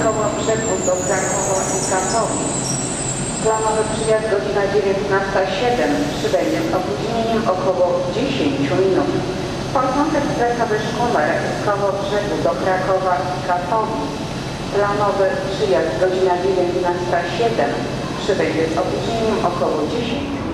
brzegu do Krakowa i Katowic. Planowy przyjazd godzina 19.07 przybędzie z opóźnieniem około 10 minut. Porządek stresowy Szkumer z Kołobrzegu do Krakowa i Katowic. Planowy przyjazd godzina 19.07 przybędzie z opóźnieniem około 10 minut.